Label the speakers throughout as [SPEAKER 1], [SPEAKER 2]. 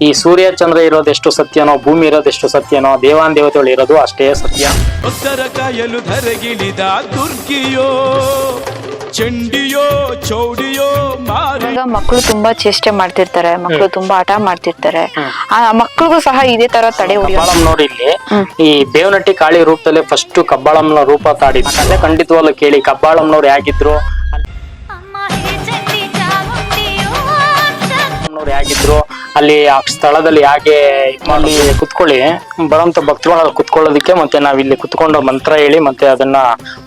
[SPEAKER 1] ಈ ಸೂರ್ಯ ಚಂದ್ರ ಇರೋದೆಷ್ಟು ಸತ್ಯನೋ ಭೂಮಿ ಇರೋದೆಷ್ಟು ಸತ್ಯನೋ ದೇವಾನ್ ದೇವತೆಗಳು ಇರೋದು ಅಷ್ಟೇ ಸತ್ಯ.
[SPEAKER 2] ಉತ್ತರ ಕಾಯಲು ಧರೆಗಿಳಿದ ದುರ್ಗಿಯೋ ಚಂಡಿಯೋ ಚೌಡಿಯೋ
[SPEAKER 3] ಇವಾಗ ಮಕ್ಕಳು ತುಂಬಾ ಚೇಷ್ಟೆ ಮಾಡ್ತಿರ್ತಾರೆ ಮಕ್ಕಳು ತುಂಬಾ ಆಟ ಮಾಡ್ತಿರ್ತಾರೆ. ಆ ಮಕ್ಕಳಿಗೂ ಸಹ ಇದೇ ತರ ತಡೆ ಹೊಡಿಯೋ
[SPEAKER 1] ನೋಡಿ ಇಲ್ಲಿ ಈ ಬೇವನಟ್ಟಿ ಕಾಳಿ ರೂಪದಲ್ಲಿ ಫಸ್ಟ್ ಕಬ್ಬಾಳಂನ ರೂಪ ತಾಡಿದ್ರು. ಕಥೆ ಖಂಡಿತವಾಗ್ಲೂ ಕೇಳಿ ಕಬ್ಬಾಳಂನವ್ರು ಹೇಗಿದ್ರು ಅವ್ರು ಹೇಗಿದ್ರು, ಅಲ್ಲಿ ಆ ಸ್ಥಳದಲ್ಲಿ ಹೇಗೆ ಅಲ್ಲಿ ಕುತ್ಕೊಳ್ಳಿ. ಬರೋಂತ ಭಕ್ತರುಗಳು ಅಲ್ಲಿ ಕುತ್ಕೊಳ್ಳೋದಕ್ಕೆ ಮತ್ತೆ ನಾವ್ ಇಲ್ಲಿ ಕುತ್ಕೊಂಡು ಮಂತ್ರ ಹೇಳಿ ಮತ್ತೆ ಅದನ್ನ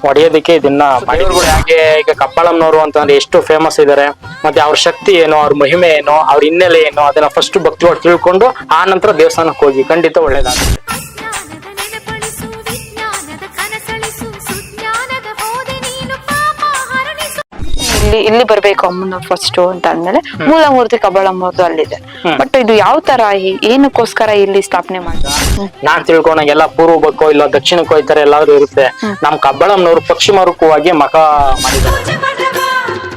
[SPEAKER 1] ಹೊಡೆಯೋದಕ್ಕೆ ಇದನ್ನ ಮಾಡಿದ್ರು ಹೇಗೆ ಈಗ ಕಬ್ಬಾಳಂನವರು ಅಂತಂದ್ರೆ ಎಷ್ಟು ಫೇಮಸ್ ಇದಾರೆ, ಮತ್ತೆ ಅವ್ರ ಶಕ್ತಿ ಏನು, ಅವ್ರ ಮಹಿಮೆ ಏನು, ಅವ್ರ ಹಿನ್ನೆಲೆ ಏನು, ಅದನ್ನ ಫಸ್ಟ್ ಭಕ್ತಿಗಳು ತಿಳ್ಕೊಂಡು ಆ ನಂತರ ದೇವಸ್ಥಾನಕ್ಕೆ ಹೋಗಿ. ಖಂಡಿತ ಒಳ್ಳೇದಾಗುತ್ತೆ.
[SPEAKER 3] ಇಲ್ಲಿ ಇಲ್ಲಿ ಬರ್ಬೇಕು ಅಮ್ಮನ ಫಸ್ಟ್ ಅಂತ ಅಂದ್ಮೇಲೆ ಅವರು ಅಲ್ಲಿ ಅಲ್ಲಿದೆ. ಬಟ್ ಇದು ಯಾವ ತರ ಏನಕ್ಕೋಸ್ಕರ ಇಲ್ಲಿ ಸ್ಥಾಪನೆ ಮಾಡಿದ್ರು
[SPEAKER 1] ನಾನ್ ತಿಳ್ಕೊಂಡಾಗೆಲ್ಲ ಪೂರ್ವಕ್ಕೋ ಇಲ್ಲ ದಕ್ಷಿಣಕ್ಕೋ ಈ ತರ ಎಲ್ಲಾದ್ರೂ ಇರುತ್ತೆ. ನಮ್ ಕಬ್ಬಳಂನವರು ಪಶ್ಚಿಮರುಕವಾಗಿ ಮಖ ಮಾಡಿದ್ದಾರೆ.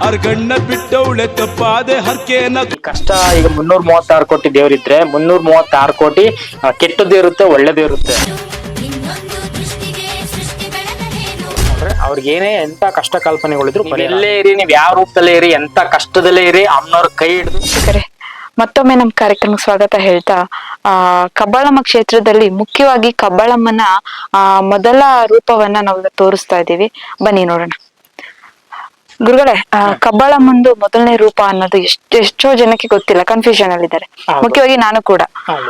[SPEAKER 2] ಅರ್ಗಣ್ಣ ಬಿಟ್ಟವಳೆ ತಪ್ಪಾದೆ ಹರ್ಕೇನ
[SPEAKER 1] ಕಷ್ಟ ಈಗ ಮುನ್ನೂರ್ ಮೂವತ್ತಾರು ಕೋಟಿ ದೇವರಿದ್ರೆ ಮುನ್ನೂರ್ ಮೂವತ್ತಾರು ಕೋಟಿ ಕೆಟ್ಟದ್ದು ಇರುತ್ತೆ ಒಳ್ಳೇದು ಇರುತ್ತೆ. ಅಂದ್ರೆ ಅವ್ರಿಗೆ ಏನೇ ಎಂತ ಕಷ್ಟ ಕಲ್ಪನೆಗಳಿದ್ರು ಎಲ್ಲೇ ಇರಿ ನೀವ್ ಯಾವ ರೂಪದಲ್ಲೇ ಇರಿ ಎಂತ ಕಷ್ಟದಲ್ಲೇ ಇರಿ ಅಮ್ಮನವ್ರ ಕೈ ಹಿಡಿದು.
[SPEAKER 3] ವೀಕ್ಷಕರೇ, ಮತ್ತೊಮ್ಮೆ ನಮ್ ಕಾರ್ಯಕ್ರಮಕ್ಕೆ ಸ್ವಾಗತ ಹೇಳ್ತಾ ಆ ಕಬ್ಬಾಳಮ್ಮ ಕ್ಷೇತ್ರದಲ್ಲಿ ಮುಖ್ಯವಾಗಿ ಕಬ್ಬಾಳಮ್ಮನ ಆ ಮೊದಲ ರೂಪವನ್ನ ನಾವು ತೋರಿಸ್ತಾ ಇದ್ದೀವಿ. ಬನ್ನಿ ನೋಡೋಣ. ಗುರುಗಳೇ ಆ, ಕಬ್ಬಾಳಮ್ಮಂದು ಮೊದಲನೇ ರೂಪ ಅನ್ನೋದು ಎಷ್ಟು ಎಷ್ಟೋ ಜನಕ್ಕೆ ಗೊತ್ತಿಲ್ಲ ಕನ್ಫ್ಯೂಷನ್ ಅಲ್ಲಿ ಇದ್ದಾರೆ. ಮುಖ್ಯವಾಗಿ ನಾನು ಕೂಡ.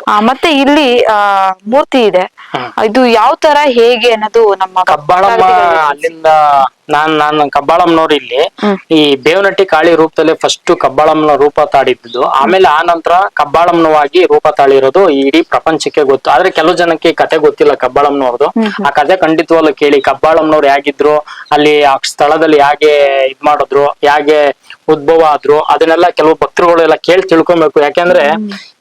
[SPEAKER 3] ಆ, ಮತ್ತೆ ಇಲ್ಲಿ ಆ ಮೂರ್ತಿ ಇದೆ. ಇದು ಯಾವ ತರ ಹೇಗೆ ಅನ್ನೋದು ನಮ್ಮ
[SPEAKER 1] ಕಬ್ಬಾಳಮ್ಮ
[SPEAKER 3] ಭಕ್ತಾದಿಗಳಿಗೆ
[SPEAKER 1] ಅಲ್ಲಿಂದ ನಾನ್ ನಾನು ಕಬ್ಬಾಳಮ್ಮನವ್ರು ಇಲ್ಲಿ. ಈ ಬೇವನಟ್ಟಿ ಕಾಳಿ ರೂಪದಲ್ಲಿ ಫಸ್ಟ್ ಕಬ್ಬಾಳಮ್ಮನ ರೂಪ ತಾಡಿದ್ದು. ಆಮೇಲೆ ಆ ನಂತರ ಕಬ್ಬಾಳಮ್ಮನವಾಗಿ ರೂಪ ತಾಳಿರೋದು ಇಡೀ ಪ್ರಪಂಚಕ್ಕೆ ಗೊತ್ತು. ಆದ್ರೆ ಕೆಲವು ಜನಕ್ಕೆ ಕತೆ ಗೊತ್ತಿಲ್ಲ ಕಬ್ಬಾಳಮ್ಮನವ್ರದ್ದು. ಆ ಕತೆ ಖಂಡಿತವಾಗ್ಲೂ ಕೇಳಿ. ಕಬ್ಬಾಳಮ್ಮನವ್ರು ಹೇಗಿದ್ರು ಅಲ್ಲಿ ಆ ಸ್ಥಳದಲ್ಲಿ ಹೇಗೆ ಇದ್ ಮಾಡಿದ್ರು ಹೇಗೆ ಉದ್ಭವ ಆದ್ರು ಅದನ್ನೆಲ್ಲ ಕೆಲವು ಭಕ್ತರುಗಳೆಲ್ಲ ಕೇಳಿ ತಿಳ್ಕೊಬೇಕು. ಯಾಕೆಂದ್ರೆ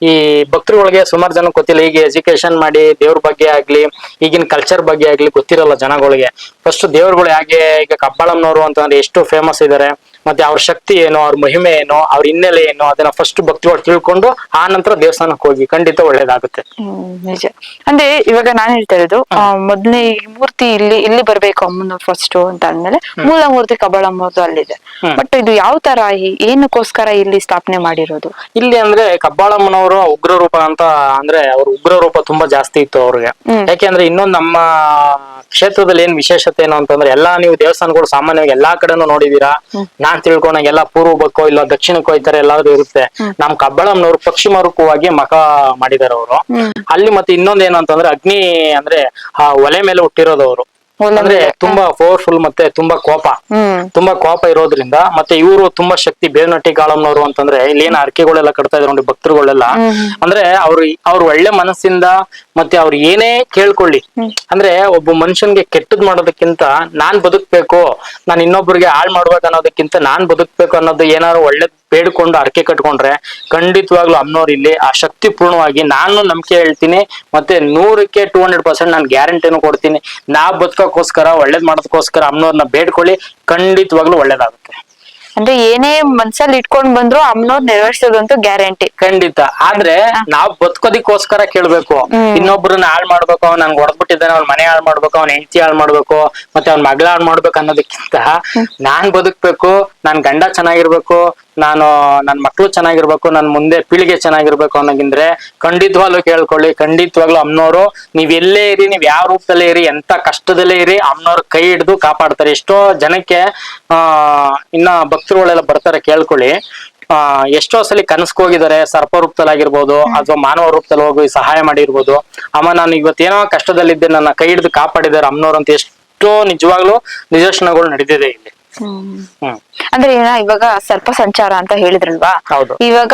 [SPEAKER 1] ಈ ಭಕ್ತರುಗಳಿಗೆ ಸುಮಾರು ಜನ ಗೊತ್ತಿಲ್ಲ ಈಗ ಎಜುಕೇಶನ್ ಮಾಡಿ ದೇವ್ರ ಬಗ್ಗೆ ಆಗ್ಲಿ, ಈಗಿನ ಕಲ್ಚರ್ ಬಗ್ಗೆ ಆಗ್ಲಿ ಗೊತ್ತಿರಲ್ಲ ಜನಗಳಿಗೆ. ಫಸ್ಟ್ ದೇವ್ರುಗಳು ಹೇಗೆ ಈಗ ಕಬ್ಬಾಳಮ್ಮನವರು ಅಂತಂದ್ರೆ ಎಷ್ಟು ಫೇಮಸ್ ಇದಾರೆ. ಮತ್ತೆ ಅವ್ರ ಶಕ್ತಿ ಏನು ಅವ್ರ ಮಹಿಮೆ ಏನು ಅವ್ರ ಹಿನ್ನೆಲೆ ಏನು ಅದನ್ನ ಫಸ್ಟ್ ಭಕ್ತಿಗಳು ತಿಳ್ಕೊಂಡು ಆ ನಂತರ ದೇವಸ್ಥಾನಕ್ಕೆ ಹೋಗಿ ಖಂಡಿತ ಒಳ್ಳೇದಾಗುತ್ತೆ.
[SPEAKER 3] ನಿಜ. ಅಂದ್ರೆ ಇವಾಗ ನಾನ್ ಹೇಳ್ತಾ ಇರೋದು ಮೊದ್ಲೇ ಈ ಮೂರ್ತಿ ಇಲ್ಲಿ ಇಲ್ಲಿ ಬರ್ಬೇಕು ಅಮ್ಮನ ಫಸ್ಟ್ ಅಂತ ಅಂದ್ಮೇಲೆ ಮೂಲ ಮೂರ್ತಿ ಕಬ್ಬಳಮ್ಮದು ಅಲ್ಲಿದೆ. ಬಟ್ ಇದು ಯಾವ ತರ ಏನಕ್ಕೋಸ್ಕರ ಇಲ್ಲಿ ಸ್ಥಾಪನೆ ಮಾಡಿರೋದು?
[SPEAKER 1] ಇಲ್ಲಿ ಅಂದ್ರೆ ಕಬ್ಬಾಳಮ್ಮನವರು ಉಗ್ರ ರೂಪ ಅಂತ ಅಂದ್ರೆ ಅವ್ರ ಉಗ್ರ ರೂಪ ತುಂಬಾ ಜಾಸ್ತಿ ಇತ್ತು ಅವ್ರಿಗೆ. ಯಾಕೆಂದ್ರೆ ಇನ್ನೊಂದು ನಮ್ಮ ಕ್ಷೇತ್ರದಲ್ಲಿ ಏನ್ ವಿಶೇಷತೆ ಏನು ಅಂತಂದ್ರೆ ಎಲ್ಲಾ ನೀವು ದೇವಸ್ಥಾನಗಳು ಸಾಮಾನ್ಯವಾಗಿ ಎಲ್ಲಾ ಕಡೆನೂ ನೋಡಿದೀರಾ. ನಾನ್ ತಿಳ್ಕೊಂಡ ಎಲ್ಲ ಪೂರ್ವಕ್ಕೋ ಇಲ್ಲ ದಕ್ಷಿಣಕ್ಕೋ ಈ ತರ ಎಲ್ಲಾದ್ರೂ ಇರುತ್ತೆ. ನಮ್ ಕಬ್ಬಳಂನವ್ರು ಪಶ್ಚಿಮ ರೂಪವಾಗಿ ಮಖ ಮಾಡಿದಾರೆ ಅವರು ಅಲ್ಲಿ ಮತ್ತೆ ಇನ್ನೊಂದ್ ಏನಂತಂದ್ರೆ ಅಂತಂದ್ರೆ ಅಗ್ನಿ ಅಂದ್ರೆ ಆ ಒಲೆ ಮೇಲೆ ಹುಟ್ಟಿರೋದು ಅವರು ಅಂದ್ರೆ ತುಂಬಾ ಪವರ್ಫುಲ್ ಮತ್ತೆ ತುಂಬಾ ಕೋಪ. ತುಂಬಾ ಕೋಪ ಇರೋದ್ರಿಂದ ಮತ್ತೆ ಇವರು ತುಂಬಾ ಶಕ್ತಿ ಬೇವನಟ್ಟಿ ಕಾಳಮ್ನವರು ಅಂತಂದ್ರೆ ಇಲ್ಲಿ ಏನ್ ಅರ್ಕೆಗಳೆಲ್ಲ ಕಟ್ತಾ ಇದ್ರು ನೋಡಿ ಭಕ್ತರುಗಳೆಲ್ಲ. ಅಂದ್ರೆ ಅವ್ರು ಅವ್ರ ಒಳ್ಳೆ ಮನಸ್ಸಿಂದ ಮತ್ತೆ ಅವ್ರು ಏನೇ ಕೇಳ್ಕೊಳ್ಳಿ. ಅಂದ್ರೆ ಒಬ್ಬ ಮನುಷ್ಯನ್ಗೆ ಕೆಟ್ಟದ್ ಮಾಡೋದಕ್ಕಿಂತ ನಾನ್ ಬದುಕ್ಬೇಕು ನಾನ್ ಇನ್ನೊಬ್ರಿಗೆ ಹಾಳ್ ಮಾಡ್ಬೇಕು ಅನ್ನೋದಕ್ಕಿಂತ ನಾನ್ ಬದುಕ್ಬೇಕು ಅನ್ನೋದು ಏನಾದ್ರು ಒಳ್ಳೆ ಬೇಡ್ಕೊಂಡು ಅರ್ಕೆ ಕಟ್ಕೊಂಡ್ರೆ ಖಂಡಿತವಾಗ್ಲೂ ಅಮ್ಮನವ್ರು ಇಲ್ಲಿ ಆ ಶಕ್ತಿ ಪೂರ್ಣವಾಗಿ ನಾನು ನಂಬಿಕೆ ಹೇಳ್ತೀನಿ. ಮತ್ತೆ ನೂರಕ್ಕೆ ಟೂ ಹಂಡ್ರೆಡ್ ಪರ್ಸೆಂಟ್ ನಾನು ಗ್ಯಾರಂಟಿನೂ ಕೊಡ್ತೀನಿ. ನಾ ಬದುಕೋಕ್ಕೋಸ್ಕರ, ಒಳ್ಳೇದ್ ಮಾಡೋದಕ್ಕೋಸ್ಕರ ಅಮ್ಮನವ್ರನ್ನ ಬೇಡ್ಕೊಳ್ಳಿ. ಖಂಡಿತವಾಗ್ಲೂ ಒಳ್ಳೇದಾಗುತ್ತೆ.
[SPEAKER 3] ಅಂದ್ರೆ ಏನೇ ಮನ್ಸಲ್ಲಿ ಇಟ್ಕೊಂಡ್ ಬಂದ್ರು ಅಮ್ಮನವ್ರು ನೆರವೇರಿಸೋದಂತೂ ಗ್ಯಾರಂಟಿ.
[SPEAKER 1] ಖಂಡಿತ. ಆದ್ರೆ ನಾವ್ ಬದುಕೋದಿಕ್ಕೋಸ್ಕರ ಕೇಳ್ಬೇಕು. ಇನ್ನೊಬ್ರನ್ನ ಹಾಳ್ ಮಾಡ್ಬೇಕು ಅವ್ನ್ ನನ್ಗೆ ಹೊಡೆದ್ಬಿಟ್ಟಿದ್ದಾನೆ ಅವ್ನ ಮನೆ ಹಾಳ್ ಮಾಡ್ಬೇಕು ಅವ್ನ ಹೆಂಡತಿ ಹಾಳ್ ಮಾಡ್ಬೇಕು ಮತ್ತೆ ಅವ್ನ ಮಗಳ ಹಾಳ್ ಮಾಡ್ಬೇಕು ಅನ್ನೋದಕ್ಕಿಂತ ನಾನ್ ಬದುಕ್ಬೇಕು ನನ್ ಗಂಡ ಚೆನ್ನಾಗಿರ್ಬೇಕು ನಾನು ನನ್ ಮಕ್ಳು ಚೆನ್ನಾಗಿರ್ಬೇಕು ನನ್ ಮುಂದೆ ಪೀಳಿಗೆ ಚೆನ್ನಾಗಿರ್ಬೇಕು ಅನ್ನೋಗಿಂದ್ರೆ ಖಂಡಿತವಾಗ್ಲೂ ಕೇಳ್ಕೊಳ್ಳಿ. ಖಂಡಿತವಾಗ್ಲೂ ಅಮ್ಮನವರು ನೀವ್ ಎಲ್ಲೇ ಇರಿ ನೀವ್ ಯಾವ ರೂಪದಲ್ಲೇ ಇರಿ ಎಂತ ಕಷ್ಟದಲ್ಲೇ ಇರಿ ಅಮ್ಮನವ್ರ ಕೈ ಹಿಡಿದು ಕಾಪಾಡ್ತಾರೆ. ಎಷ್ಟೋ ಜನಕ್ಕೆ ಆ ಇನ್ನ ಭಕ್ತರುಗಳೆಲ್ಲ ಬರ್ತಾರೆ ಕೇಳ್ಕೊಳ್ಳಿ. ಆ ಎಷ್ಟೋ ಸಲ ಕನಸ್ಕ್ ಹೋಗಿದ್ದಾರೆ ಸರ್ಪ ರೂಪದಲ್ಲಾಗಿರ್ಬೋದು ಅಥವಾ ಮಾನವ ರೂಪದಲ್ಲಿ ಹೋಗಿ ಸಹಾಯ ಮಾಡಿರ್ಬೋದು. ಅಮ್ಮ ನಾನು ಇವತ್ತೇನೋ ಕಷ್ಟದಲ್ಲಿದ್ದೆ ನನ್ನ ಕೈ ಹಿಡಿದು ಕಾಪಾಡಿದ್ದಾರೆ ಅಮ್ಮನವ್ರು ಅಂತ ಎಷ್ಟೋ ನಿಜವಾಗ್ಲೂ ನಿದರ್ಶನಗಳು ನಡೆದಿದೆ ಇಲ್ಲಿ. ಹ್ಮ್.
[SPEAKER 3] ಅಂದ್ರೆ ಏನ ಇವಾಗ ಸರ್ಪ ಸಂಚಾರ ಅಂತ ಹೇಳಿದ್ರಲ್ವಾ?
[SPEAKER 1] ಹೌದು.
[SPEAKER 3] ಇವಾಗ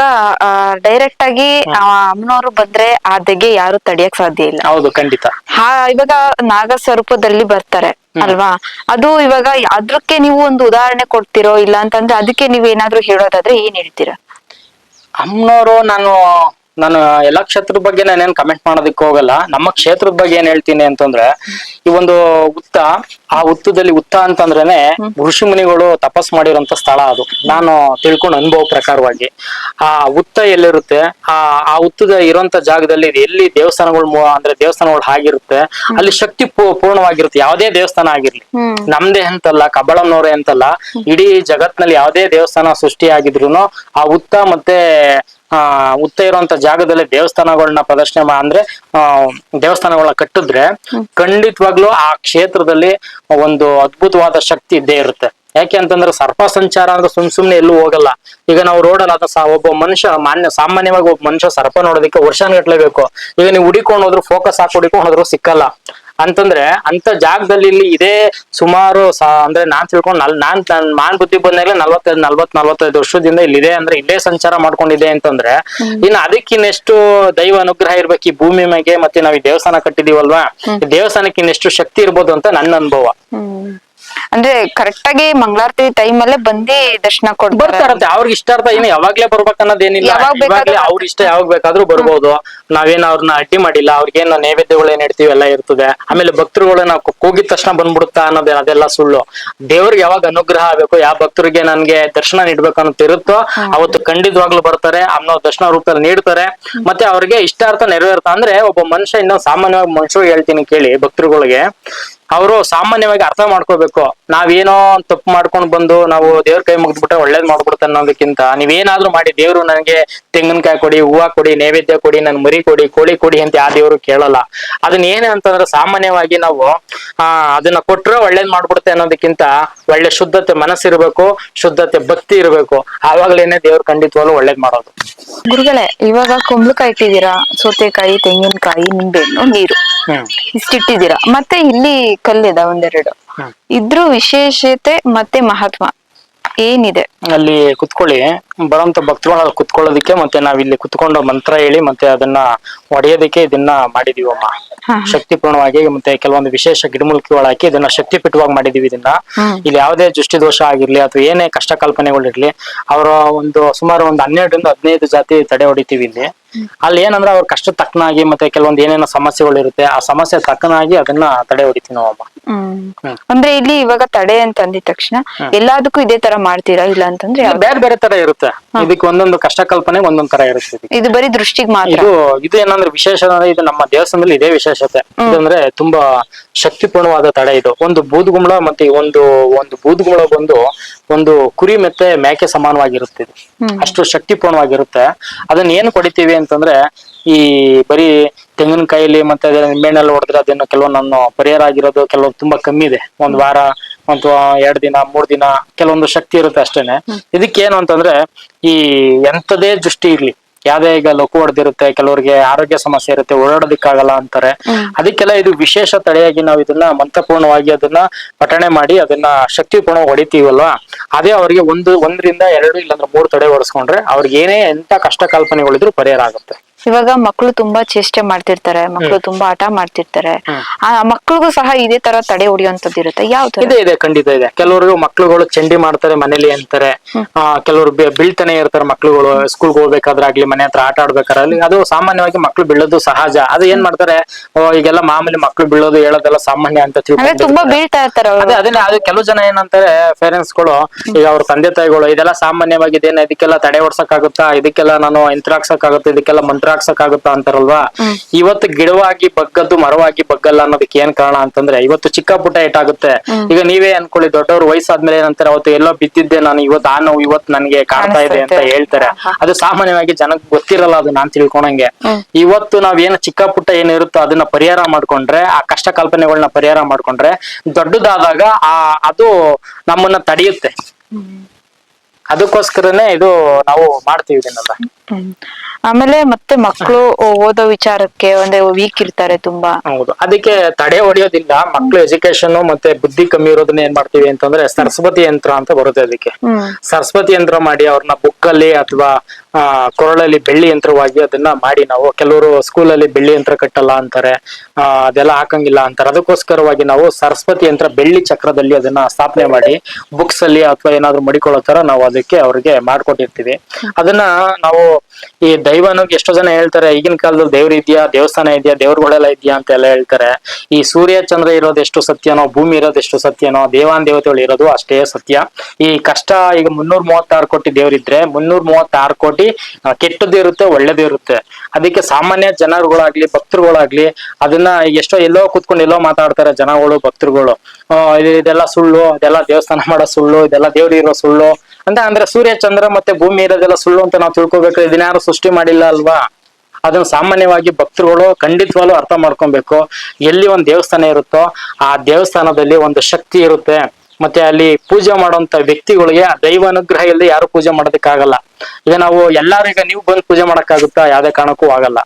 [SPEAKER 3] ಡೈರೆಕ್ಟ್ ಆಗಿ ಅಮ್ಮನವರು ಬಂದ್ರೆ ಆ ದೆಗೆ ಯಾರು ತಡಿಯಕ್ ಸಾಧ್ಯ ಇಲ್ಲ.
[SPEAKER 1] ಹೌದು ಖಂಡಿತ.
[SPEAKER 3] ಹಾ ಇವಾಗ ನಾಗ ಸ್ವರೂಪದಲ್ಲಿ ಬರ್ತಾರೆ. ಅಲ್ವಾ? ಅದು ಇವಾಗ ಅದಕ್ಕೆ ನೀವು ಒಂದು ಉದಾಹರಣೆ ಕೊಡ್ತಿರೋ ಇಲ್ಲ ಅಂತಂದ್ರೆ ಅದಕ್ಕೆ ನೀವ್ ಏನಾದ್ರೂ ಹೇಳೋದಾದ್ರೆ ಏನ್ ಹೇಳ್ತೀರಾ?
[SPEAKER 1] ಅಮ್ಮನವರು ನಾನು ನಾನು ಎಲ್ಲಾ ಕ್ಷೇತ್ರದ ಬಗ್ಗೆ ನಾನೇನ್ ಕಮೆಂಟ್ ಮಾಡೋದಕ್ಕೆ ಹೋಗಲ್ಲ. ನಮ್ಮ ಕ್ಷೇತ್ರದ ಬಗ್ಗೆ ಏನ್ ಹೇಳ್ತೀನಿ ಅಂತಂದ್ರೆ ಈ ಒಂದು ಉತ್ತ ಆ ಉತ್ತದಲ್ಲಿ ಉತ್ತ ಅಂತಂದ್ರೇನೆ ಋಷಿ ಮುನಿಗಳು ತಪಸ್ ಮಾಡಿರುವಂತ ಸ್ಥಳ ಅದು. ನಾನು ತಿಳ್ಕೊಂಡು ಅನುಭವ ಪ್ರಕಾರವಾಗಿ. ಆ ಉತ್ತ ಎಲ್ಲಿರುತ್ತೆ? ಆ ಆ ಉತ್ತದ ಇರುವಂತ ಜಾಗದಲ್ಲಿ ಎಲ್ಲಿ ದೇವಸ್ಥಾನಗಳು ಅಂದ್ರೆ ದೇವಸ್ಥಾನಗಳು ಆಗಿರುತ್ತೆ ಅಲ್ಲಿ ಶಕ್ತಿ ಪೂರ್ಣವಾಗಿರುತ್ತೆ. ಯಾವ್ದೇ ದೇವಸ್ಥಾನ ಆಗಿರ್ಲಿ. ನಮ್ದೇ ಅಂತಲ್ಲ ಕಬಳನೋರೆ ಅಂತಲ್ಲ ಇಡೀ ಜಗತ್ನಲ್ಲಿ ಯಾವ್ದೇ ದೇವಸ್ಥಾನ ಸೃಷ್ಟಿ ಆಗಿದ್ರು ಆ ಉತ್ತ ಮತ್ತೆ ಆ ಉತ್ತ ಇರುವಂತ ಜಾಗದಲ್ಲಿ ದೇವಸ್ಥಾನಗಳನ್ನ ಪ್ರದರ್ಶನ ಅಂದ್ರೆ ಆ ದೇವಸ್ಥಾನಗಳನ್ನ ಕಟ್ಟಿದ್ರೆ ಖಂಡಿತವಾಗ್ಲೂ ಆ ಕ್ಷೇತ್ರದಲ್ಲಿ ಒಂದು ಅದ್ಭುತವಾದ ಶಕ್ತಿ ಇದ್ದೇ ಇರುತ್ತೆ. ಯಾಕೆ ಅಂತಂದ್ರೆ ಸರ್ಪ ಸಂಚಾರ ಅಂದ್ರೆ ಸುಮ್ ಸುಮ್ನೆ ಎಲ್ಲೂ ಹೋಗಲ್ಲ. ಈಗ ನಾವು ರೋಡ್ ಅದ ಒಬ್ಬ ಮನುಷ್ಯ ಮಾನ್ಯ ಸಾಮಾನ್ಯವಾಗಿ ಒಬ್ಬ ಮನುಷ್ಯ ಸರ್ಪ ನೋಡೋದಕ್ಕೆ ವರ್ಷಾನ ಬೇಕು. ಈಗ ನೀವು ಹುಡಿಕೊಂಡು ಹೋದ್ರು ಫೋಕಸ್ ಹಾಕಿ ಹುಡಿಕೊಂಡು ಹೋದ್ರು ಸಿಕ್ಕಲ್ಲ. ಅಂತಂದ್ರೆ ಅಂತ ಜಾಗದಲ್ಲಿ ಇಲ್ಲಿ ಇದೇ ಸುಮಾರು ಅಂದ್ರೆ ನಾನ್ ತಿಳ್ಕೊಂಡು ನಲ್ ನಾನ್ ನನ್ ಮಾನ್ ಬುದ್ಧಿ ಬಂದಾಗಲೇ ನಲ್ವತ್ತೈದು ನಲ್ವತ್ ನಲ್ವತ್ತೈದು ವರ್ಷದಿಂದ ಇಲ್ಲಿದೆ ಅಂದ್ರೆ ಇಲ್ಲೇ ಸಂಚಾರ ಮಾಡ್ಕೊಂಡಿದೆ ಅಂತಂದ್ರೆ ಇನ್ನು ಅದಕ್ಕೆ ಇನ್ನೆಷ್ಟು ದೈವ ಅನುಗ್ರಹ ಇರ್ಬೇಕು ಈ ಭೂಮಿ ಮೇಲೆ ಮತ್ತೆ ನಾವ್ ಈ ದೇವಸ್ಥಾನ ಕಟ್ಟಿದೀವಲ್ವಾ? ದೇವಸ್ಥಾನಕ್ಕೆ ಇನ್ನೆಷ್ಟು ಶಕ್ತಿ ಇರ್ಬೋದು ಅಂತ ನನ್ನ ಅನುಭವ.
[SPEAKER 3] ಅಂದ್ರೆ ಕರೆಕ್ಟ್ ಆಗಿ ಮಂಗಳಾರತಿ ಟೈಮ್ ಅಲ್ಲೇ ಬಂದಿ ದರ್ಶನ
[SPEAKER 1] ಬರ್ತಾರಂತೆ. ಅವ್ರಿಗೆ ಇಷ್ಟ ಅರ್ಥ ಏನು ಯಾವಾಗ್ಲೇ ಬರ್ಬೇಕನ್ನೋದೇನಿಲ್ಲ
[SPEAKER 3] ಯಾವಾಗ್ ಬೇಕಾದ್ರೂ
[SPEAKER 1] ಇವಾಗ್ಲೇ ಅವ್ರ ಇಷ್ಟ ಯಾವಾಗ ಬೇಕಾದ್ರೂ ಬರ್ಬೋದು. ನಾವೇನ್ ಅವ್ರನ್ನ ಅಡ್ಡಿ ಮಾಡಿಲ್ಲ. ಅವ್ರಿಗೇನು ನೈವೇದ್ಯಗಳು ಏನ್ ಇಡ್ತೀವಿ ಎಲ್ಲ ಇರ್ತದೆ. ಆಮೇಲೆ ಭಕ್ತರುಗಳು ನಾವು ಕೂಗಿದ ತಕ್ಷಣ ಬಂದ್ಬಿಡುತ್ತಾ ಅನ್ನೋದೇ ಅದೆಲ್ಲ ಸುಳ್ಳು. ದೇವ್ರಿಗೆ ಯಾವಾಗ ಅನುಗ್ರಹ ಆಗ್ಬೇಕು ಯಾವ ಭಕ್ತರಿಗೆ ನನ್ಗೆ ದರ್ಶನ ನೀಡ್ಬೇಕು ಅಂತ ಇರುತ್ತೋ ಅವತ್ತು ಖಂಡಿತವಾಗ್ಲೂ ಬರ್ತಾರೆ. ಅನ್ನೋ ದರ್ಶನ ರೂಪದಲ್ಲಿ ನೀಡ್ತಾರೆ. ಮತ್ತೆ ಅವ್ರಿಗೆ ಇಷ್ಟಾರ್ಥ ನೆರವೇರ್ತ ಅಂದ್ರೆ ಒಬ್ಬ ಮನುಷ್ಯ ಇನ್ನೊಂದು ಸಾಮಾನ್ಯವಾಗಿ ಮನುಷ್ಯರಿಗೆ ಹೇಳ್ತೀನಿ ಕೇಳಿ ಭಕ್ತರುಗಳಿಗೆ. ಅವರು ಸಾಮಾನ್ಯವಾಗಿ ಅರ್ಥ ಮಾಡ್ಕೋಬೇಕು. ನಾವೇನೋ ತಪ್ಪು ಮಾಡ್ಕೊಂಡು ಬಂದು ನಾವು ದೇವ್ರ ಕೈ ಮುಗಿದ್ಬಿಟ್ರೆ ಒಳ್ಳೇದ್ ಮಾಡ್ಬಿಡುತ್ತೆ ಅನ್ನೋದಕ್ಕಿಂತ ನೀವೇನಾದ್ರೂ ಮಾಡಿ ದೇವ್ರು ನನಗೆ ತೆಂಗಿನಕಾಯಿ ಕೊಡಿ, ಹೂವ ಕೊಡಿ, ನೈವೇದ್ಯ ಕೊಡಿ, ನನ್ ಮರಿ ಕೊಡಿ, ಕೋಳಿ ಕೊಡಿ ಅಂತ ಯಾವ ದೇವ್ರು ಕೇಳಲ್ಲ. ಅದನ್ನ ಏನೇ ಅಂತಂದ್ರೆ ಸಾಮಾನ್ಯವಾಗಿ ನಾವು, ಆ, ಅದನ್ನ ಕೊಟ್ರೆ ಒಳ್ಳೇದ್ ಮಾಡ್ಬಿಡುತ್ತೆ ಅನ್ನೋದಕ್ಕಿಂತ ಒಳ್ಳೆ ಶುದ್ಧತೆ ಮನಸ್ಸಿರ್ಬೇಕು ಶುದ್ಧತೆ ಭಕ್ತಿ ಇರ್ಬೇಕು. ಆವಾಗ್ಲೇನೆ ದೇವ್ರ ಖಂಡಿತವಾಗ್ಲೂ ಒಳ್ಳೇದ್ ಮಾಡೋದು.
[SPEAKER 3] ಗುರುಗಳೇ ಇವಾಗ ಕುಂಬಳಕಾಯಿ ಇಟ್ಟಿದ್ದೀರಾ? ಸೌತೆಕಾಯಿ ತೆಂಗಿನಕಾಯಿ ನಿಂಬೆಹಣ್ಣು ನೀರು. ಇಷ್ಟಿಟ್ಟಿದ್ದೀರಾ? ಮತ್ತೆ ಇಲ್ಲಿ ಕಲ್ಲಿದ ಒಂದೆರಡು.
[SPEAKER 1] ಇದ್ರು
[SPEAKER 3] ಇದ್ರ ವಿಶೇಷತೆ ಮತ್ತೆ ಮಹತ್ವ. ಏನಿದೆ?
[SPEAKER 1] ಅಲ್ಲಿ ಕುತ್ಕೊಳ್ಳಿ. ಬರೋಂತ ಅಲ್ಲಿ ಕುತ್ಕೊಳ್ಳೋದಕ್ಕೆ ಮತ್ತೆ ನಾವ್ ಇಲ್ಲಿ ಕುತ್ಕೊಂಡು ಮಂತ್ರ ಹೇಳಿ ಮತ್ತೆ ಅದನ್ನ ಒಡೆಯೋದಕ್ಕೆ ಇದನ್ನ ಮಾಡಿದೀವಮ್ಮ.
[SPEAKER 3] ಹಾ.
[SPEAKER 1] ಶಕ್ತಿಪೂರ್ಣವಾಗಿ ಮತ್ತೆ ಕೆಲವೊಂದು ವಿಶೇಷ ಗಿಡಮೂಲಿಕೆಗಳು ಹಾಕಿ ಇದನ್ನ ಶಕ್ತಿಪೀಠವಾಗಿ ಮಾಡಿದೀವಿ ಇದನ್ನ. ಇಲ್ಲಿ ಯಾವುದೇ ದೃಷ್ಟಿ ದೋಷ ಆಗಿರ್ಲಿ ಅಥವಾ ಏನೇ ಕಷ್ಟ ಕಲ್ಪನೆಗಳಿರ್ಲಿ ಅವರ ಒಂದು ಸುಮಾರು ಒಂದು ಹನ್ನೆರಡರಿಂದ ಹದಿನೈದು ಜಾತಿ ತಡೆ ಹೊಡಿತೀವಿ ಇಲ್ಲಿ. ಅಲ್ಲಿ ಏನಂದ್ರೆ ಅವ್ರ ಕಷ್ಟ ತಕ್ಕನಾಗಿ ಮತ್ತೆ ಕೆಲವೊಂದು ಏನೇನೋ ಸಮಸ್ಯೆಗಳು ಇರುತ್ತೆ ಆ ಸಮಸ್ಯೆ ತಕ್ಕನಾಗಿ ಅದನ್ನ ತಡೆ ಹೊಡಿತೀವಿ ನಾವಮ್ಮ.
[SPEAKER 3] ಅಂದ್ರೆ ಇಲ್ಲಿ ಇವಾಗ ತಡೆ ಅಂತ ಅಂದಿದ ತಕ್ಷಣ ಎಲ್ಲದಕ್ಕೂ ಇದೇ ತರ ಮಾಡ್ತೀರಾ? ಇಲ್ಲ ಅಂತಂದ್ರೆ?
[SPEAKER 1] ಬೇರೆ ಬೇರೆ ತರ ಇರುತ್ತೆ. ಇದಕ್ಕೆ ಒಂದೊಂದು ಕಷ್ಟ ಕಲ್ಪನೆ ಒಂದೊಂದ್ ತರ ಇರುತ್ತೆ
[SPEAKER 3] ಇದು ಬರೀ ದೃಷ್ಟಿಗೆ ಮಾತ್ರ?
[SPEAKER 1] ಇದು ಇದು ಏನಂದ್ರೆ ವಿಶೇಷ ಅಂದ್ರೆ ಇದು ನಮ್ಮ ದೇವಸ್ಥಾನದಲ್ಲಿ ಇದೇ ವಿಶೇಷತೆ. ಇದಂದ್ರೆ ತುಂಬಾ ಶಕ್ತಿಪೂರ್ಣವಾದ ತಡೆ ಇದು. ಒಂದು ಬೂದುಗುಂಬಳ ಮತ್ತೆ ಒಂದು ಒಂದು ಬೂದುಗುಂಬಳ ಬಂದು ಒಂದು ಕುರಿ ಮತ್ತೆ ಮೇಕೆ ಸಮಾನವಾಗಿರುತ್ತೆ ಅಷ್ಟು ಶಕ್ತಿಪೂರ್ಣವಾಗಿರುತ್ತೆ. ಅದನ್ನ ಏನು ಕೊಡಿತೀವಿ ಅಂತಂದ್ರೆ ಈ ಬರೀ ತೆಂಗಿನಕಾಯಿಲಿ ಮತ್ತೆ ನಿಂಬೆಹಣ್ಣೆಲ್ಲ ಹೊಡೆದ್ರೆ ಅದನ್ನ ಕೆಲವೊಂದು ಪರಿಹಾರ ಆಗಿರೋದು ಕೆಲವೊಂದು ತುಂಬಾ ಕಮ್ಮಿ ಇದೆ. ಒಂದ್ ವಾರ ಅಥವಾ ಎರಡ್ ದಿನ ಮೂರ್ ದಿನ ಕೆಲವೊಂದು ಶಕ್ತಿ ಇರುತ್ತೆ ಅಷ್ಟೇನೆ. ಇದಕ್ಕೇನು ಅಂತಂದ್ರೆ ಈ ಎಂತದೇ ದೃಷ್ಟಿ ಇರ್ಲಿ. ಯಾವ್ದೇ ಈಗ ಲೊಕು ಹೊಡೆದಿರುತ್ತೆ ಕೆಲವರಿಗೆ ಆರೋಗ್ಯ ಸಮಸ್ಯೆ ಇರುತ್ತೆ ಓಡಾಡೋದಕ್ಕಾಗಲ್ಲ ಅಂತಾರೆ. ಅದಕ್ಕೆಲ್ಲ ಇದು ವಿಶೇಷ ತಡೆಯಾಗಿ ನಾವು ಇದನ್ನ ಮಂತ್ರಪೂರ್ಣವಾಗಿ ಅದನ್ನ ಪಠಣೆ ಮಾಡಿ ಅದನ್ನ ಶಕ್ತಿಪೂರ್ಣ ಹೊಡಿತೀವಲ್ವಾ? ಅದೇ ಅವರಿಗೆ ಒಂದು, ಒಂದರಿಂದ ಎರಡು, ಇಲ್ಲಾಂದ್ರೆ ಮೂರು ತಡೆ ಹೊಡೆಸ್ಕೊಂಡ್ರೆ ಅವ್ರಿಗೆ ಏನೇ ಎಂತ ಕಷ್ಟ ಕಲ್ಪನೆಗಳಿದ್ರು ಪರಿಹಾರ ಆಗುತ್ತೆ.
[SPEAKER 3] ಇವಾಗ ಮಕ್ಕಳು ತುಂಬಾ ಚೇಷ್ಟೆ ಮಾಡ್ತಿರ್ತಾರೆ ಮಕ್ಕಳು ತುಂಬಾ ಆಟ ಮಾಡ್ತಿರ್ತಾರೆ. ಆ ಮಕ್ಳಿಗೂ ಸಹ ಇದೇ ತರ ತಡೆ ಹೊಡಿಯುವಂತದ್ದು ಇರುತ್ತೆ. ಯಾವ ತರ?
[SPEAKER 1] ಇದೆ ಇದೆ ಖಂಡಿತ ಇದೆ. ಕೆಲವರು ಮಕ್ಳುಗಳು ಚಂಡಿ ಮಾಡ್ತಾರೆ ಮನೇಲಿ ಅಂತಾರೆ. ಆ ಕೆಲವರು ಬಿ- ಬೀಳ್ತಾನೆ ಇರ್ತಾರೆ ಮಕ್ಳುಗಳು ಸ್ಕೂಲ್ಗೆ ಹೋಗ್ಬೇಕಾದ್ರೆ ಆಗ್ಲಿ ಮನೆ ಹತ್ರ ಆಟ ಆಡ್ಬೇಕಾದ್ರೆ ಅಲ್ಲಿ ಅದು ಸಾಮಾನ್ಯವಾಗಿ ಮಕ್ಳು ಬೀಳೋದು ಸಹಜ. ಅದು ಏನ್ ಮಾಡ್ತಾರೆ ಓ, ಈಗೆಲ್ಲ ಮಾಮೂಲಿ ಮಕ್ಳು ಬೀಳೋದು ಹೇಳೋದೆಲ್ಲ ಸಾಮಾನ್ಯ ಅಂತ
[SPEAKER 3] ಅಂದ್ರೆ ತುಂಬಾ
[SPEAKER 1] ತಿಳ್ಕೊಂಡು
[SPEAKER 3] ಬೀಳ್ತಾ ಇರ್ತಾರೆ ಅವ್ರು.
[SPEAKER 1] ಅದೇ ಅದನ್ನೇ ಅದು ಕೆಲವು ಜನ ಏನಂತಾರೆ ಪೇರೆಂಟ್ಸ್ಗಳು ಈಗ ಅವ್ರ ತಂದೆ ತಾಯಿಗಳು ಇದೆಲ್ಲ ಸಾಮಾನ್ಯವಾಗಿ ಇದೇನ ಇದಕ್ಕೆಲ್ಲ ತಡೆ ಓಡ್ಸಕ್ಕಾಗುತ್ತಾ ಇದಕ್ಕೆಲ್ಲ ನಾನು ಯಂತ್ರ ಆಗುತ್ತೆ ಇದಕ್ಕೆಲ್ಲ ಮಂತ್ರ ಹಾಕ್ಸಕ್ಕಾಗುತ್ತಾ ಅಂತಾರಲ್ವಾ? ಇವತ್ತು ಗಿಡವಾಗಿ ಬಗ್ಗದ್ದು ಮರವಾಗಿ ಬಗ್ಗಲ್ಲ ಅನ್ನೋದಕ್ಕೆ ಏನ್ ಕಾರಣ ಅಂತಂದ್ರೆ ಇವತ್ತು ಚಿಕ್ಕ ಪುಟ್ಟ ಏಟಾಗುತ್ತೆ ಈಗ ನೀವೇ ಅನ್ಕೊಳ್ಳಿ ದೊಡ್ಡವ್ರು ವಯಸ್ಸಾದ್ಮೇಲೆ ಏನಂತಾರೆ ಅವತ್ತು ಎಲ್ಲೋ ಬಿದ್ದಿದ್ದೆ ನಾನು ಇವತ್ತು ಆ ನೋವು ಇವತ್ತು ನನಗೆ ಕಾಣ್ತಾ ಇದೆ ಅಂತ ಹೇಳ್ತಾರೆ. ಅದು ಸಾಮಾನ್ಯವಾಗಿ ಜನಕ್ಕೆ ಗೊತ್ತಿರಲ್ಲ ಅದು ನಾನ್ ತಿಳ್ಕೊಳಂಗೆ. ಇವತ್ತು ನಾವ್ ಏನು ಚಿಕ್ಕ ಪುಟ್ಟ ಏನಿರುತ್ತೋ ಅದನ್ನ ಪರಿಹಾರ ಮಾಡ್ಕೊಂಡ್ರೆ ಆ ಕಷ್ಟ ಕಲ್ಪನೆಗಳನ್ನ ಪರಿಹಾರ ಮಾಡ್ಕೊಂಡ್ರೆ ದೊಡ್ಡದಾದಾಗ ಆ ಅದು ನಮ್ಮನ್ನ ತಡೆಯುತ್ತೆ. ಅದಕ್ಕೋಸ್ಕರನೇ ಇದು ನಾವು ಮಾಡ್ತೀವಿ ಇದನ್ನೆಲ್ಲ.
[SPEAKER 3] ಆಮೇಲೆ ಮತ್ತೆ ಮಕ್ಕಳು ಓದೋ ವಿಚಾರಕ್ಕೆ ಒಂದೇ ವೀಕ್ ಇರ್ತಾರೆ ತುಂಬಾ.
[SPEAKER 1] ಹೌದು. ಅದಕ್ಕೆ ತಡೆ ಹೊಡೆಯೋದಿಲ್ಲ. ಮಕ್ಳು ಎಜುಕೇಶನ್ ಮತ್ತೆ ಬುದ್ಧಿ ಕಮ್ಮಿ ಇರೋದನ್ನ ಏನ್ ಮಾಡ್ತೀವಿ ಅಂತಂದ್ರೆ ಸರಸ್ವತಿ ಯಂತ್ರ ಅಂತ ಬರುತ್ತೆ ಅದಕ್ಕೆ. ಸರಸ್ವತಿ ಯಂತ್ರ ಮಾಡಿ ಅವ್ರನ್ನ ಬುಕ್ ಅಲ್ಲಿ ಅಥವಾ ಆ, ಕೊರಳಲ್ಲಿ ಬೆಳ್ಳಿ ಯಂತ್ರವಾಗಿ ಅದನ್ನ ಮಾಡಿ ನಾವು ಕೆಲವರು ಸ್ಕೂಲಲ್ಲಿ ಬೆಳ್ಳಿ ಯಂತ್ರ ಕಟ್ಟಲ್ಲ ಅಂತಾರೆ, ಆ, ಅದೆಲ್ಲ ಹಾಕಂಗಿಲ್ಲ ಅಂತಾರೆ. ಅದಕ್ಕೋಸ್ಕರವಾಗಿ ನಾವು ಸರಸ್ವತಿ ಯಂತ್ರ ಬೆಳ್ಳಿ ಚಕ್ರದಲ್ಲಿ ಅದನ್ನ ಸ್ಥಾಪನೆ ಮಾಡಿ ಬುಕ್ಸ್ ಅಲ್ಲಿ ಅಥವಾ ಏನಾದ್ರು ಮಡಿಕೊಳ್ಳೋ ತರ ನಾವು ಅದಕ್ಕೆ ಅವ್ರಿಗೆ ಮಾಡ್ಕೊಟ್ಟಿರ್ತೀವಿ. ಅದನ್ನ ನಾವು ಈ ದೈವ ಅನ್ನೋಕೆ ಎಷ್ಟೋ ಜನ ಹೇಳ್ತಾರೆ, ಈಗಿನ ಕಾಲದಲ್ಲಿ ದೇವ್ರ ಇದೆಯಾ, ದೇವಸ್ಥಾನ ಇದೆಯಾ, ದೇವ್ರುಗಳೆಲ್ಲ ಇದೆಯಾ ಅಂತ ಎಲ್ಲ ಹೇಳ್ತಾರೆ. ಈ ಸೂರ್ಯ, ಚಂದ್ರ ಇರೋದು ಎಷ್ಟು ಸತ್ಯನೋ, ಭೂಮಿ ಇರೋದು ಎಷ್ಟು ಸತ್ಯನೋ, ದೇವಾನ್ ದೇವತೆಗಳು ಇರೋದು ಅಷ್ಟೇ ಸತ್ಯ. ಈ ಕಷ್ಟ ಈಗ ಮುನ್ನೂರ ಮೂವತ್ತಾರು ಕೋಟಿ ದೇವ್ರಿದ್ರೆ ಮುನ್ನೂರ ಮೂವತ್ತಾರು ಕೋಟಿ ಆ, ಕೆಟ್ಟದ್ದು ಇರುತ್ತೆ ಒಳ್ಳೇದೇ ಇರುತ್ತೆ. ಅದಕ್ಕೆ ಸಾಮಾನ್ಯ ಜನರುಗಳಾಗ್ಲಿ ಭಕ್ತರುಗಳಾಗ್ಲಿ ಅದನ್ನ ಎಷ್ಟೋ ಎಲ್ಲೋ ಕುತ್ಕೊಂಡು ಎಲ್ಲೋ ಮಾತಾಡ್ತಾರೆ ಜನಗಳು ಭಕ್ತರುಗಳು. ಇದೆಲ್ಲ ಸುಳ್ಳು ಇದೆಲ್ಲ ದೇವಸ್ಥಾನ ಮಾಡೋ ಸುಳ್ಳು ಇದೆಲ್ಲ ದೇವ್ರು ಇರೋ ಸುಳ್ಳು. ಅಂತ ಅಂದ್ರೆ ಸೂರ್ಯ ಚಂದ್ರ ಮತ್ತೆ ಭೂಮಿ ಇರೋದೆಲ್ಲ ಸುಳ್ಳು ಅಂತ ನಾವು ತಿಳ್ಕೊಬೇಕು ಇದನ್ನ ಯಾರು ಸೃಷ್ಟಿ ಮಾಡಿಲ್ಲ ಅಲ್ವಾ? ಅದನ್ನ ಸಾಮಾನ್ಯವಾಗಿ ಭಕ್ತರುಗಳು ಖಂಡಿತವಾಗ್ಲೂ ಅರ್ಥ ಮಾಡ್ಕೊಬೇಕು. ಎಲ್ಲಿ ಒಂದ್ ದೇವಸ್ಥಾನ ಇರುತ್ತೋ ಆ ದೇವಸ್ಥಾನದಲ್ಲಿ ಒಂದು ಶಕ್ತಿ ಇರುತ್ತೆ. ಮತ್ತೆ ಅಲ್ಲಿ ಪೂಜೆ ಮಾಡುವಂತ ವ್ಯಕ್ತಿಗಳಿಗೆ ಆ ದೈವ ಅನುಗ್ರಹ ಇಲ್ಲದೆ ಯಾರು ಪೂಜೆ ಮಾಡೋದಕ್ಕಾಗಲ್ಲ. ಈಗ ನಾವು ಎಲ್ಲಾರು ಈಗ ನೀವು ಬಂದು ಪೂಜೆ ಮಾಡಕ್ಕಾಗುತ್ತಾ? ಯಾವ್ದೇ ಕಾರಣಕ್ಕೂ ಆಗಲ್ಲ.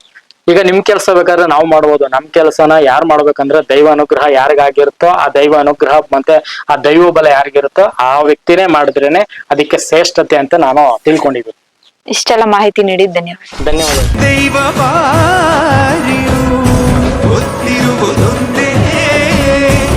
[SPEAKER 1] ಈಗ ನಿಮ್ ಕೆಲಸ ಬೇಕಾದ್ರೆ ನಾವು ಮಾಡ್ಬೋದು. ನಮ್ ಕೆಲಸನ ಯಾರು ಮಾಡ್ಬೇಕಂದ್ರೆ ದೈವ ಅನುಗ್ರಹ ಯಾರಿಗಾಗಿರುತ್ತೋ ಆ ದೈವ ಅನುಗ್ರಹ ಮತ್ತೆ ಆ ದೈವ ಬಲ ಯಾರಿಗಿರುತ್ತೋ ಆ ವ್ಯಕ್ತಿನೇ ಮಾಡಿದ್ರೇನೆ ಅದಕ್ಕೆ ಶ್ರೇಷ್ಠತೆ ಅಂತ ನಾನು ತಿಳ್ಕೊಂಡಿದ್ದೀನಿ.
[SPEAKER 3] ಇಷ್ಟೆಲ್ಲ ಮಾಹಿತಿ ನೀಡಿ ಧನ್ಯವಾದ
[SPEAKER 1] ಧನ್ಯವಾದ